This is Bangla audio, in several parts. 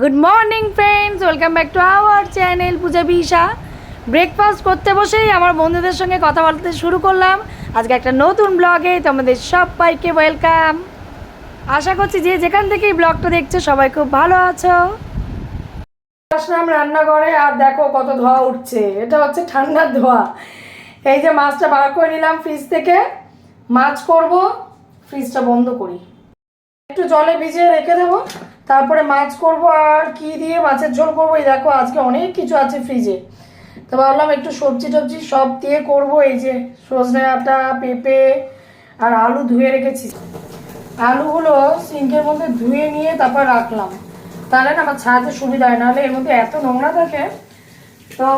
Good morning friends welcome back to our channel Puja Bisha breakfast করতে বসেই আমার বন্ধুদের সঙ্গে কথা বলতে শুরু করলাম। আজকে একটা নতুন ব্লগে তোমাদের সবাইকে ওয়েলকাম আশা করছি যে যেখান থেকে এই ব্লগটা দেখছ, সবাই খুব ভালো আছো। আসলাম রান্নাঘরে, আর দেখো কত ধোয়া উঠছে। এটা হচ্ছে ঠান্ডার ধোয়া। এই যে মাছটা বার করে নিলাম ফ্রিজ থেকে। মাছ করব ফ্রিজটা বন্ধ করি। একটু জলে ভিজিয়ে রেখে দেবো। তারপরে মাছ করব আর কি দিয়ে মাছের ঝোল করব? এই দেখো, আজকে অনেক কিছু আছে ফ্রিজে তো ভাবলাম একটু সবজি টবজি সব দিয়ে করব, এই যে সজনে আটা, পেঁপে আর আলু ধুয়ে রেখেছি। আলুগুলো সিঙ্কের মধ্যে ধুয়ে নিয়ে তারপর রাখলাম। তাহলে না আমার ছাড়াতে সুবিধা হয়, নাহলে এর মধ্যে এত নোংরা থাকে। তো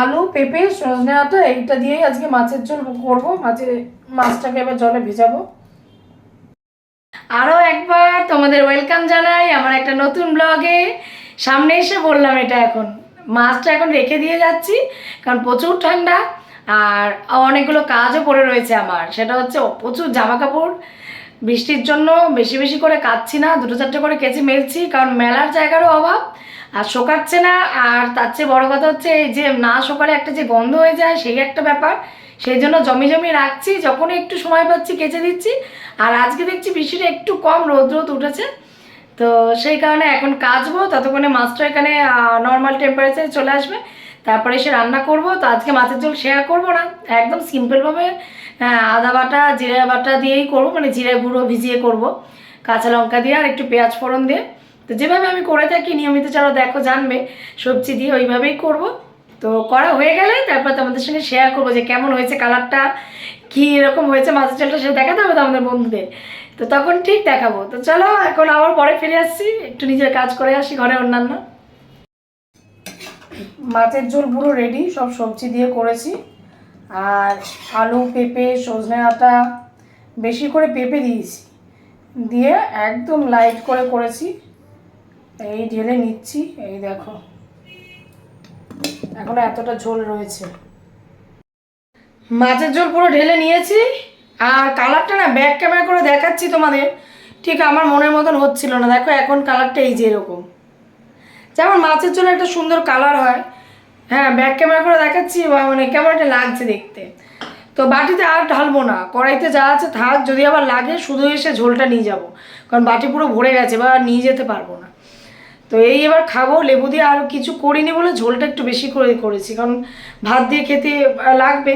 আলু, পেঁপে, সজনে আটা, এইটা দিয়েই আজকে মাছের ঝোল করব। মাছের, মাছটাকে এবার জলে ভেজাবো। আরও একবার তোমাদের ওয়েলকাম জানাই আমার একটা নতুন ব্লগে সামনে এসে বললাম এটা এখন। মাছটা এখন রেখে দিয়ে যাচ্ছি, কারণ প্রচুর ঠান্ডা আর অনেকগুলো কাজও পড়ে রয়েছে আমার। সেটা হচ্ছে প্রচুর জামা কাপড় বৃষ্টির জন্য বেশি বেশি করে কাচ্ছি না, দুটো চারটে করে কেচে মেলছি, কারণ মেলার জায়গারও অভাব। আর শোকাচ্ছে না, আর তার চেয়ে বড় কথা হচ্ছে এই যে না শোকালে একটা যে গন্ধ হয়ে যায় সেই একটা ব্যাপার। সেই জন্য জমি জমি রাখছি, যখনই একটু সময় পাচ্ছি কেচে দিচ্ছি। আর আজকে দেখছি বৃষ্টিটা একটু কম, রোদ রোদ উঠেছে। তো সেই কারণে এখন কাচবো, ততক্ষণে মাছটা এখানে নর্মাল টেম্পারেচারে চলে আসবে। তারপরে এসে রান্না করব, তো আজকে মাছের ঝোল শেয়ার করব না। একদম সিম্পলভাবে আদা বাটা, জিরা বাটা দিয়েই করব মানে জিরা গুঁড়ো ভিজিয়ে করব। কাঁচা লঙ্কা দিয়ে আর একটু পেঁয়াজ ফোড়ন দিয়ে। তো যেভাবে আমি করে থাকি, নিয়মিত যারা দেখো জানবে, সবজি দিয়ে ওইভাবেই করব। তো করা হয়ে গেলে তারপর তোমাদের সঙ্গে শেয়ার করব যে কেমন হয়েছে কালারটা কী এরকম হয়েছে মাছের ঝোলটা সেটা দেখাতে হবে তো আমাদের বন্ধুদের। তো তখন ঠিক দেখাবো। তো চলো, এখন আবার পরে ফিরে আসছি। একটু নিজের কাজ করে আসি, ঘরে অন্যান্য। মাছের ঝোল পুরো রেডি সব সবজি দিয়ে করেছি। আর আলু, পেঁপে, সজনে আটা, বেশি করে পেঁপে দিয়েছি। দিয়ে একদম লাইট করে করেছি। এই ঢেলে নিচ্ছি, এই দেখো। এখন এতটা ঝোল রয়েছে। মাছের ঝোল পুরো ঢেলে নিয়েছি, আর কালারটা না ব্যাক ক্যামেরা করে দেখাচ্ছি তোমাদের। ঠিক আমার মনের মতন হচ্ছিল না, দেখো এখন কালারটা এই যে এরকম। যেমন মাছের ঝোল একটা সুন্দর কালার হয়। হ্যাঁ ব্যাক ক্যামেরা করে দেখাচ্ছি মানে একটা লাগছে দেখতে। তো বাটিতে আর ঢালবো না, কড়াইতে যা আছে থাক, যদি আবার লাগে শুধু এসে ঝোলটা নিয়ে যাব। কারণ বাটি পুরো ভরে গেছে, বা নিয়ে যেতে পারব না। তো এই এবার খাব, লেবু দিয়ে আর কিছু করিনি বলে ঝোলটা একটু বেশি করে করেছি, কারণ ভাত দিয়ে খেতে লাগবে।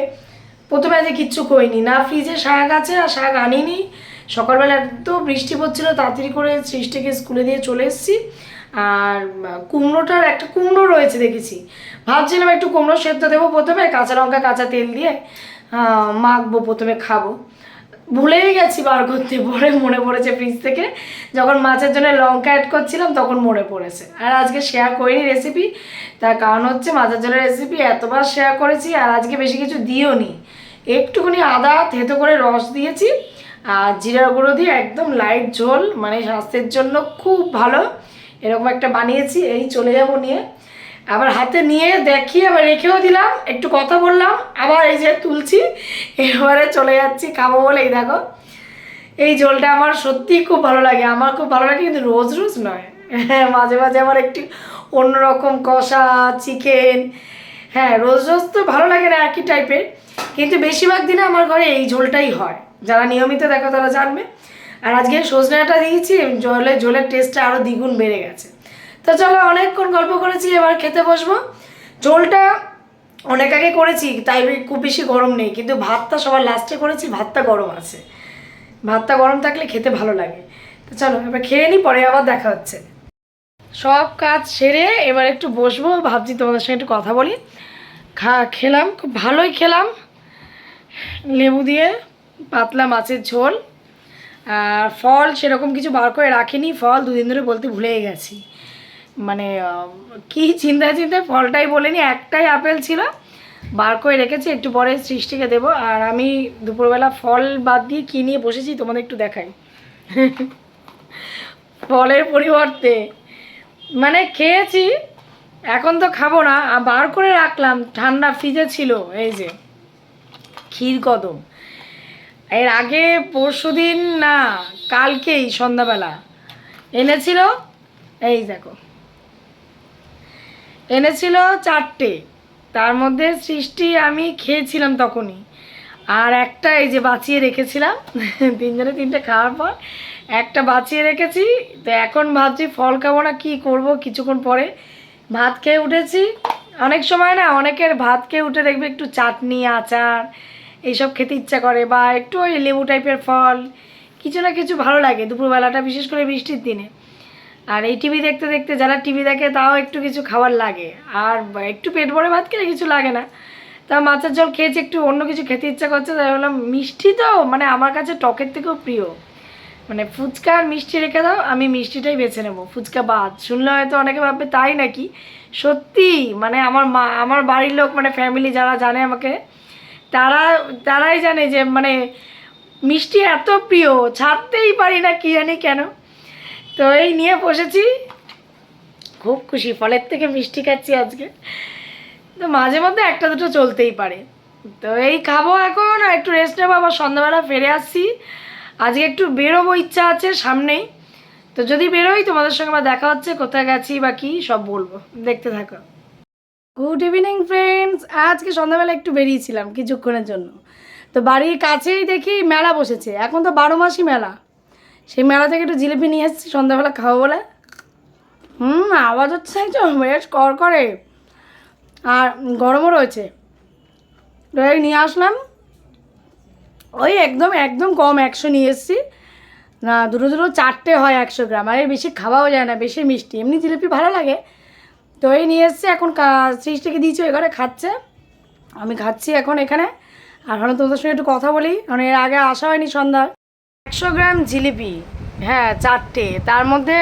প্রথমে আজকে কিচ্ছু করিনি, না ফ্রিজে শাক আছে আর শাক আনিনি। সকালবেলা এত বৃষ্টি পড়ছিল, তাড়াতাড়ি করে সৃষ্টিকে স্কুলে দিয়ে চলে এসেছি। আর কুমড়োটার একটা কুমড়ো রয়েছে দেখেছি। ভাবছিলাম একটু কুমড়ো সেদ্ধ দেবো প্রথমে, কাঁচা লঙ্কা, কাঁচা তেল দিয়ে মাখবো, প্রথমে খাব। ভুলেই গেছি বার করতে, পরে মনে পড়েছে ফ্রিজ থেকে। যখন মাছের জন্য লঙ্কা অ্যাড করছিলাম, তখন মনে পড়েছে। আর আজকে শেয়ার করিনি রেসিপি তার কারণ হচ্ছে মাছের জন্য রেসিপি এতবার শেয়ার করেছি, আর আজকে বেশি কিছু দিও নি একটুখানি আদা, থেতো করে রস দিয়েছি, আর জিরা গুঁড়ো দিয়ে একদম লাইট ঝোল মানে স্বাস্থ্যের জন্য খুব ভালো। এরকম একটা বানিয়েছি, এই চলে যাব নিয়ে। আবার হাতে নিয়ে দেখি, আবার রেখেও দিলাম, একটু কথা বললাম, আবার এই যে তুলছি, এবারে চলে যাচ্ছি, খাব বলে। এই দেখো, এই ঝোলটা আমার সত্যিই খুব ভালো লাগে, আমার খুব ভালো লাগে, কিন্তু রোজ রোজ নয়। হ্যাঁ মাঝে মাঝে আমার একটু অন্যরকম কষা, চিকেন হ্যাঁ রোজ রোজ তো ভালো লাগে না একই টাইপের কিন্তু বেশিরভাগ দিনে আমার ঘরে এই ঝোলটাই হয়। যারা নিয়মিত দেখো তারা জানবে। আর আজকে সজনাটা দিয়েছি জলে ঝোলের টেস্টটা আরও দ্বিগুণ বেড়ে গেছে। তো চলো অনেকক্ষণ গল্প করেছি, এবার খেতে বসবো। ঝোলটা অনেক আগে করেছি, তাই খুব বেশি গরম নেই, কিন্তু ভাতটা সবার লাস্টে করেছি, ভাতটা গরম আছে। ভাতটা গরম থাকলে খেতে ভালো লাগে। তো চলো, এবার খেয়ে নিই পরে আবার দেখা হচ্ছে। সব কাজ সেরে এবার একটু বসবো, ভাবছি তোমাদের সঙ্গে একটু কথা বলি। খা, খেলাম, খুব ভালোই খেলাম। লেবু দিয়ে পাতলা মাছের ঝোল। আর ফল সেরকম কিছু বার করে রাখিনি, ফল দুদিন ধরে বলতে ভুলেই গেছি। মানে কি চিন্তায় চিন্তায় ফলটাই বলিনি, একটাই আপেল ছিল। বার করে রেখেছি, একটু পরে সৃষ্টিকে দেবো। আর আমি দুপুরবেলা ফল বাদ দিয়ে কী নিয়ে বসেছি তোমাদের একটু দেখাই। ফলের পরিবর্তে। মানে খেয়েছি, এখন তো খাব না। বার করে রাখলাম, ঠান্ডা ফ্রিজে ছিল, এই যে, ক্ষীর কদম। এর আগে পরশু না, কালকেই সন্ধ্যাবেলা এনেছিল, এই দেখো। এনেছিল চারটে। তার মধ্যে সৃষ্টি আমি খেয়েছিলাম তখনই। আর একটা এই যে বাঁচিয়ে রেখেছিলাম, তিনজনে তিনটে খাওয়ার পর একটা বাঁচিয়ে রেখেছি। তো এখন ভাবছি ফল খাব না, কী করব? কিছুক্ষণ পরে ভাত খেয়ে উঠেছি। অনেক সময় না অনেকের ভাত খেয়ে উঠে দেখবে একটু চাটনি, আচার এইসব খেতে ইচ্ছা করে বা একটু ওই লেবু টাইপের ফল। কিছু না কিছু ভালো লাগে। দুপুরবেলাটা বিশেষ করে বৃষ্টির দিনে। আর এই টিভি দেখতে দেখতে যারা টিভি দেখে তাও একটু কিছু খাবার লাগে। আর একটু পেট ভরে ভাত খেলে কিছু লাগে না। তা মাছের জল খেয়েছি, একটু অন্য কিছু খেতে ইচ্ছা করছে, তাই বললাম মিষ্টি তো মানে আমার কাছে টকের থেকেও প্রিয়। মানে ফুচকা আর মিষ্টি রেখে দাও, আমি মিষ্টিটাই বেছে নেব, ফুচকা বাদ। শুনলে হয়তো অনেকে ভাববে তাই নাকি? সত্যি মানে আমার মা, আমার বাড়ির লোক মানে ফ্যামিলি যারা জানে আমাকে, তারা, তারাই জানে যে মানে মিষ্টি এত প্রিয়, ছাড়তেই পারি না কি জানি কেন। তো এই নিয়ে বসেছি। খুব খুশি, ফলের থেকে মিষ্টি খাচ্ছি আজকে। তো মাঝে মধ্যে একটা দুটো চলতেই পারে। তো এই খাব এখন আর একটু রেস্ট নেব, আবার সন্ধ্যাবেলা ফিরে আসছি। আজকে একটু বেরোবো ইচ্ছা আছে সামনেই। তো যদি বেরোই, তোমাদের সঙ্গে আবার দেখা হচ্ছে, কোথায় গেছি বা কি, সব বলব। দেখতে থাকো। গুড ইভিনিং ফ্রেন্ডস আজকে সন্ধ্যাবেলা একটু বেরিয়েছিলাম কিছুক্ষণের জন্য। তো বাড়ির কাছেই দেখি মেলা বসেছে। এখন তো বারো মাসই মেলা। সেই মেলা থেকে একটু জিলিপি নিয়ে এসেছি, সন্ধ্যাবেলা খাব বলে। হুম, আওয়াজ হচ্ছে তো বেশ কর করে আর গরমও রয়েছে। এই নিয়ে আসলাম। ওই একদম একদম কম একশো নিয়ে এসেছি। না, দুটো দুটো চারটে হয় একশো গ্রাম। আর বেশি খাওয়াও যায় না, বেশি মিষ্টি। এমনি জিলিপি ভালো লাগে। তো এই নিয়ে এসছে, এখন সৃষ্টিকে দিয়েছি ঘরে খাচ্ছে। আমি খাচ্ছি এখন এখানে। আর হলো তোমাদের সঙ্গে একটু কথা বলি। কারণ এর আগে আসা হয়নি সন্ধ্যায় একশো গ্রাম জিলিপি হ্যাঁ চারটে। তার মধ্যে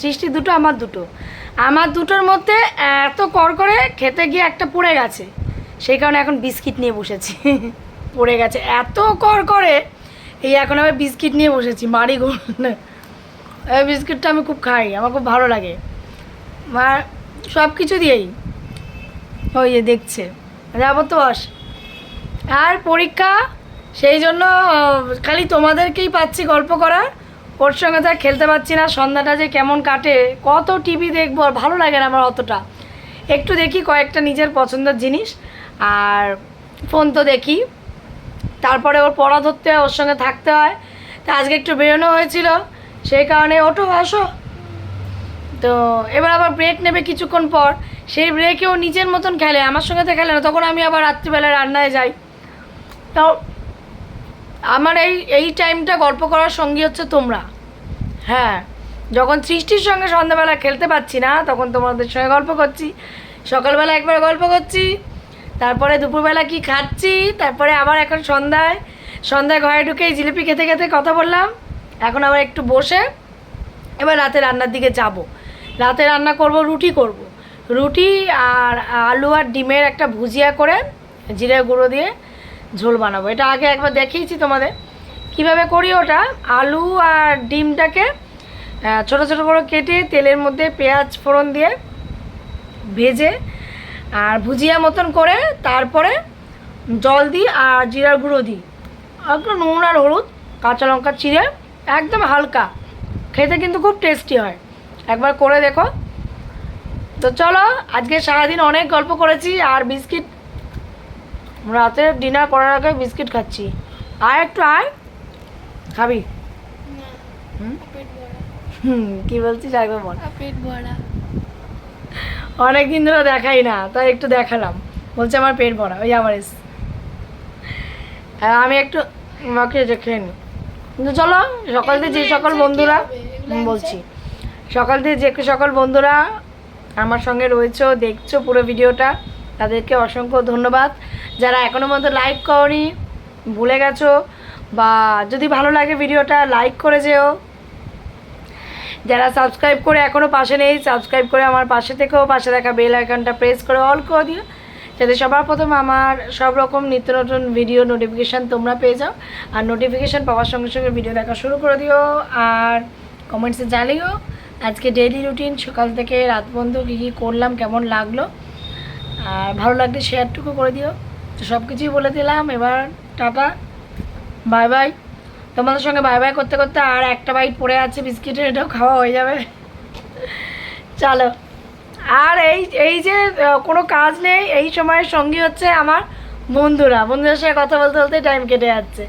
সৃষ্টি দুটো, আমার দুটো। আমার দুটোর মধ্যে এত কর করে খেতে গিয়ে একটা পড়ে গেছে। সেই কারণে এখন বিস্কিট নিয়ে বসেছি। পড়ে গেছে। এত কর করে এই এখন আমি বিস্কিট নিয়ে বসেছি মারি গোল। এই বিস্কিটটা আমি খুব খাই, আমার খুব ভালো লাগে। আর সব কিছু দিয়েই। ওই দেখছে। যাব তো বস আর পরীক্ষা সেই জন্য খালি তোমাদেরকেই পাচ্ছি গল্প করার। ওর সঙ্গে তো খেলতে পারছি না, সন্ধ্যাটা যে কেমন কাটে, কত টিভি দেখব আর ভালো লাগে না আমার অতটা। একটু দেখি কয়েকটা নিজের পছন্দের জিনিস, আর ফোন তো দেখি। তারপরে ওর পড়া ধরতে হয়, ওর সঙ্গে থাকতে হয়। তা আজকে একটু বেরোনো হয়েছিল, সেই কারণে ওটো আসো। তো এবার আবার ব্রেক নেবে কিছুক্ষণ পর। সেই ব্রেকেও নিজের মতন খেলে, আমার সঙ্গে তো খেলে না, তখন আমি আবার রাত্রিবেলায় রান্নায় যাই। তো আমার এই এই টাইমটা গল্প করার সঙ্গী হচ্ছে তোমরা। হ্যাঁ যখন সৃষ্টির সঙ্গে সন্ধ্যাবেলা খেলতে পারছি না, তখন তোমাদের সঙ্গে গল্প করছি। সকালবেলা একবার গল্প করছি, তারপরে দুপুরবেলা কি খাচ্ছি, তারপরে আবার এখন সন্ধ্যায় সন্ধ্যায় ঘরে ঢুকে জিলিপি খেতে খেতে কথা বললাম। এখন আবার একটু বসে, এবার রাতে রান্নার দিকে যাব। রাতে রান্না করব, রুটি করব। রুটি আর আলু আর ডিমের একটা ভুজিয়া করে, জিরে গুঁড়ো দিয়ে ঝোল বানাবো। এটা আগে একবার দেখিয়েছি তোমাদের। কীভাবে করি ওটা? আলু আর ডিমটাকে ছোট ছোট করে কেটে তেলের মধ্যে পেঁয়াজ ফোড়ন দিয়ে ভেজে আর ভুজিয়া মতন করে তারপরে জল দিই আর জিরার গুঁড়ো দিই। একটু নুন আর হলুদ, কাঁচা লঙ্কা চিড়ে, একদম হালকা। খেতে কিন্তু খুব টেস্টি হয়। একবার করে দেখো। তো চলো, আজকে সারাদিন অনেক গল্প করেছি আর বিস্কিট রাতে ডিনার করার আগে বিস্কিট খাচ্ছি। আয় একটু আয়। খাবি? হুম? কি বলছিস? একবার বল। পেট ভরা। অনেক দিন ধরে দেখাই না তাই একটু দেখালাম। বলছে আমার পেট ভরা ওই আমার এস। হ্যাঁ আমি একটু মাকে খেয়ে নিই কিন্তু চলো সকাল থেকে যে সকল বন্ধুরা বলছি। সকাল থেকে যে সকল বন্ধুরা আমার সঙ্গে রয়েছো দেখছ পুরো ভিডিওটা তাদেরকে অসংখ্য ধন্যবাদ। যারা এখনও পর্যন্ত লাইক করনি, ভুলে গেছো বা যদি ভালো লাগে ভিডিওটা, লাইক করে যেও। যারা সাবস্ক্রাইব করে এখনও পাশে নেই, সাবস্ক্রাইব করে আমার পাশে থেকেও পাশে দেখা বেল আইকনটা প্রেস করে অল করে দিও, যাতে সবার প্রথম আমার সব রকম নিত্য নতুন ভিডিও নোটিফিকেশান তোমরা পেয়ে যাও। আর নোটিফিকেশান পাওয়ার সঙ্গে সঙ্গে ভিডিও দেখা শুরু করে দিও। আর কমেন্টসে জানিও আজকে ডেইলি রুটিন সকাল থেকে রাত পর্যন্ত কী কী করলাম, কেমন লাগল। আর ভালো লাগলে শেয়ারটুকু করে দিও। তো সব কিছুই বলে দিলাম। এবার টাটা। Bye bye. তোমাদের সঙ্গে বাই বাই করতে করতে আর একটা বাইট পড়ে আছে, বিস্কিটের, এটাও খাওয়া হয়ে যাবে। চলো। আর এই এই যে কোনো কাজ নেই, এই সময়ের সঙ্গী হচ্ছে আমার বন্ধুরা। বন্ধুদের সঙ্গে কথা বলতে বলতে টাইম কেটে যাচ্ছে।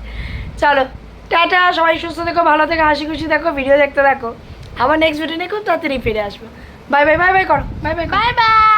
চলো, টাটা। সবাই সুস্থ থেকো, ভালো থেকো, হাসি খুশি দেখো ভিডিও দেখতে দেখো আবার নেক্সট ভিডিও নিয়ে খুব তাড়াতাড়ি ফিরে আসব। বাই বাই বাই বাই করো। Bye bye bye bye.